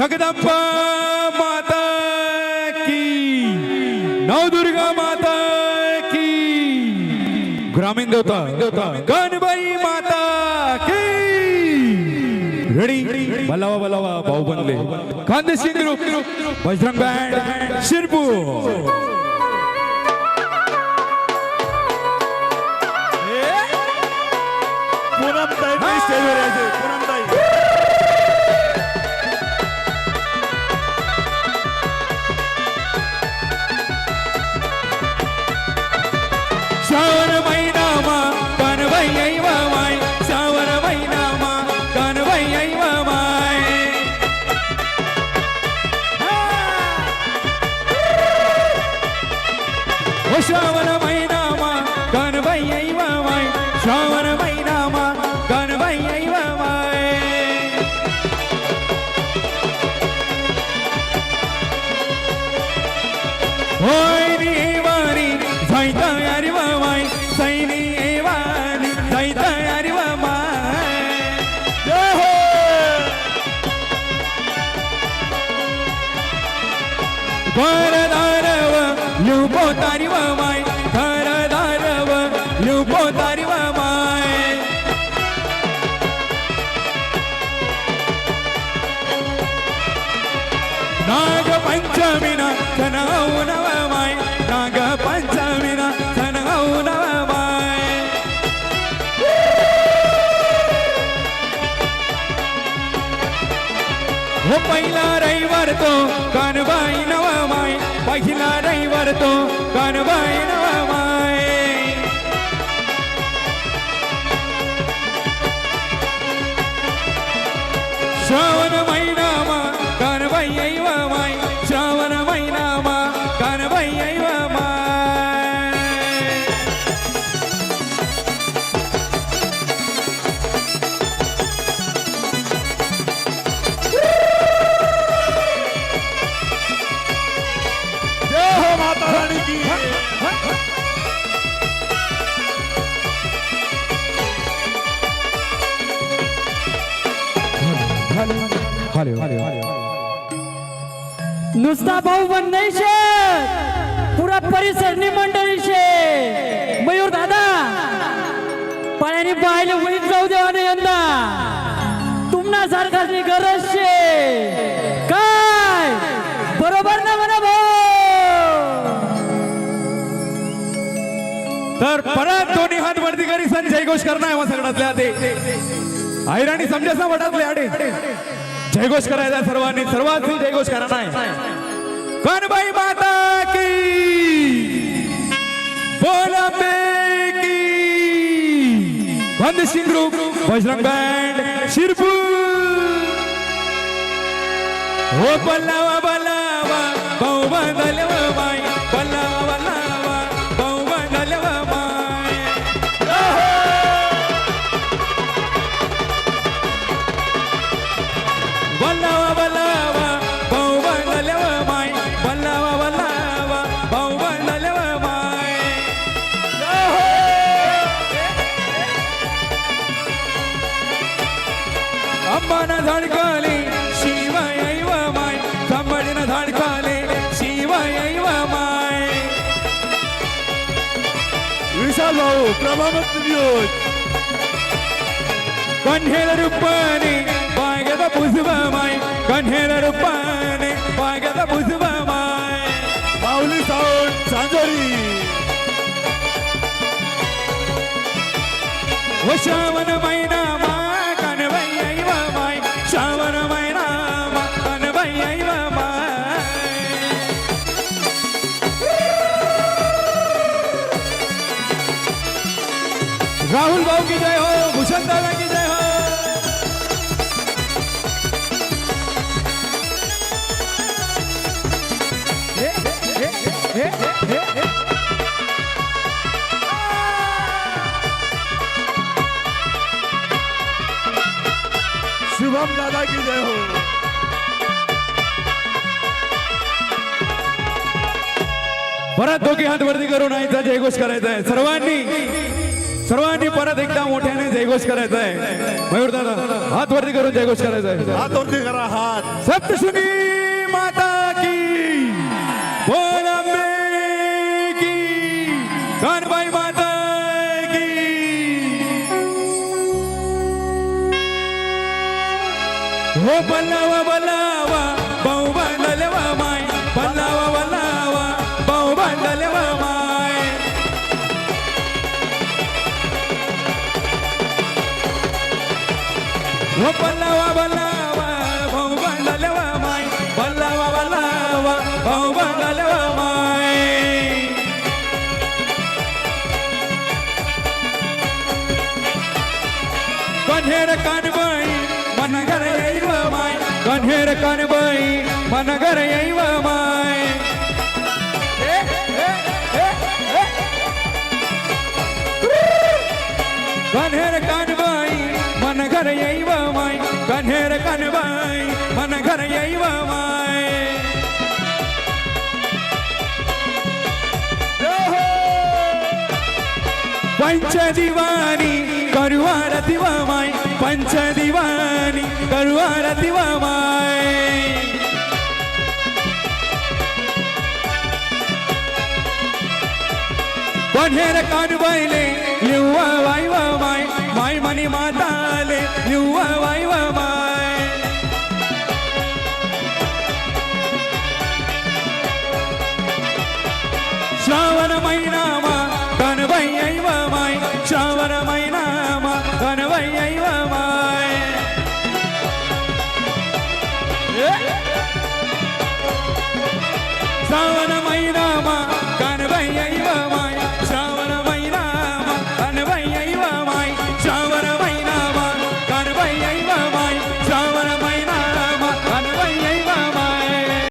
जगदंबा माता की। नवदुर्गा माता की। ग्रामीण देवता गणबाई माता की। रेडी बलावा बलावा भाऊ बनले। Khandeshi group Bajrang band Shirpur. Poonam पण स्टेजवर यायचे पूनम ताई श्रावण महिनामा कानबाई ऐव माय श्रावण महिनामा कानबाई ऐव माय ओ श्रावण महिनामा कानबाई ऐव माय श्रावण महिनामा कानबाई ऐव घरदारव लुपो तारी माय घरदारव लुपो तारी माय नाग पंचमीना कनावना हो पहिला रविवार तो कानबाई नवा माय पहिला रविवार तो कानबाई नवा माय श्रावण नुसता भाऊ पण नाही शेत पुरा परिसरनी मंडळी शे. मयूर दादा. पाण्याने पाहिले वहीत जाऊ देवा नाही यंदा. तुम्हाला सरकारची गरज शे. काय? बरोबर ना म्हणा भाऊ? तर परत दोन्ही हात वरती करी जय घोष करणार आहे सगळ्यातले आते आयराणी समजासा वटातले आडे जयघोष करायचा सर्वांनी सर्वात जयघोष करणार आहे कनबाई माता की बोलांबे की बंद सिंगरू बजरंग बँड शिरपूर. हो बल्लावा बल्लावा बल्लावा भाऊ बंधलवा माय. बल्लावा बल्लावा भाऊ बंधलवा माय. अंबाना झाडकाले शिवाय ऐव माय. संभाजीनं झाडकाले शिवाय ऐव माय. विशाल भाऊ प्रभामत न्यूज. कन्हेर रूपाने बागेत पुजवा माय. कन्हेर रूपाने बागेत पुजवा माय माऊली साऊंड सांजोरी हो श्रावण महिना मा कनबाई माय. श्रावण महिना मा माय. राहुल भाऊ की जय हो भूषण दादा की जय. शुभम दादा की जय हो। परत दोघे हात वरती करून आईचा जयघोष करायचा आहे. सर्वांनी सर्वांनी परत एकदा मोठ्याने जयघोष करायचा आहे. मयूर दादा हात वरती करून जयघोष करायचा आहे. हात वरती करा हात. सप्तशृंगी! हो ಮನ್ಹೇರ ಕನ್ಬೈ ಮನಗರ ಯೈವ ಮಾಯ್ ಕನ್ಹೇರ ಕನ್ಬೈ ಮನಗರ ಯೈವ ಮಾಯ್ ಕನ್ಹೇರ ಕನ್ಬೈ ಮನಗರ ಯೈವ ಮಾಯ್ ಪಂಚ ದಿವಾನಿ ಕರುವಾರ ದಿವಮಾಯ್ ಪಂಚ ದಿವಾನಿ ಕರುವಾರ ದಿವಮಾಯ್ पढेर दिवानी करुवार दिवा माय पंच माय माय माय मनी माताले लिव्वा वाय वाईव माय. श्रावण महिनामा कनबाई ऐव माय श्रावण महिनामा कनबाई ऐव माय. श्रावण